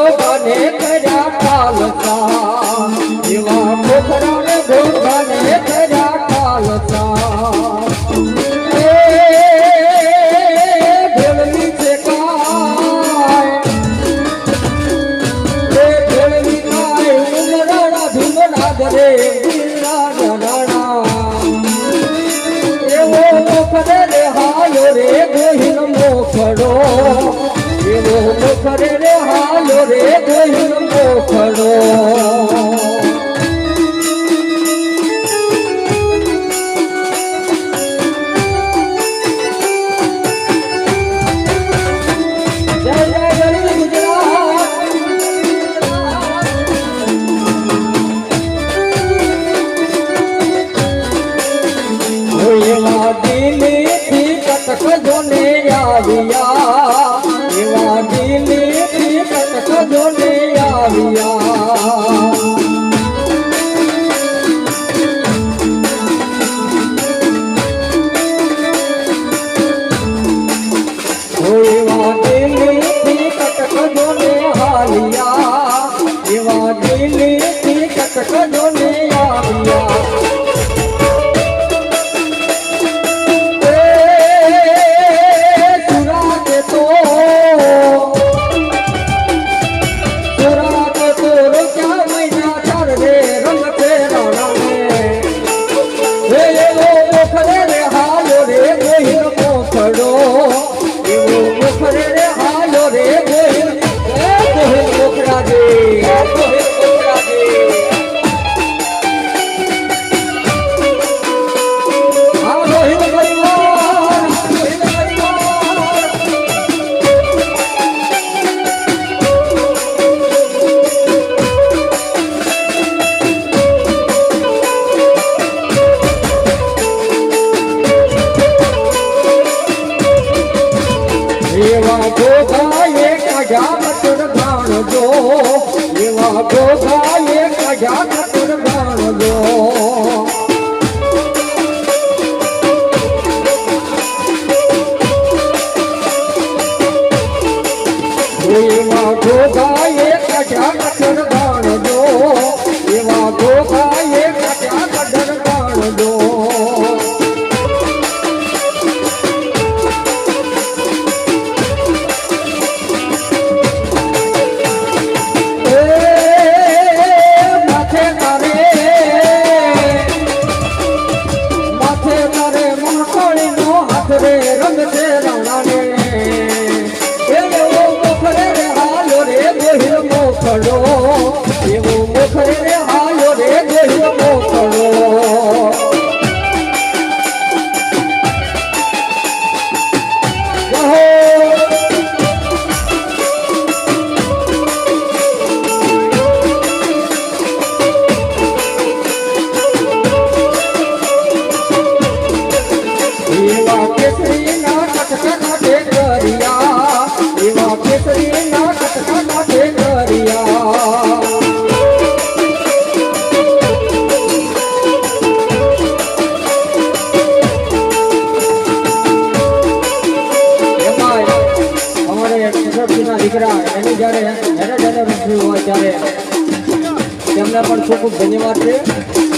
ભોગને કર્યા કાલતા એવા પોખરાને ભોગને કર્યા કાલતા એવો મોખરે હાયો રે ગોહિલ મોખડો. એવો કરે રે હાલો રે ગયો ধন্য ગોભાએ કાઢ્યા મતુર ભાણજો એવા ગોભાએ કાઢ્યા મતુર ભાણજો એવા ગોભાએ કાઢ્યા મતુર ભાણજો દીકરા એની જ્યારે જ્યારે જ્યારે હોય ત્યારે. તેમને પણ ખૂબ ખૂબ ધન્યવાદ છે.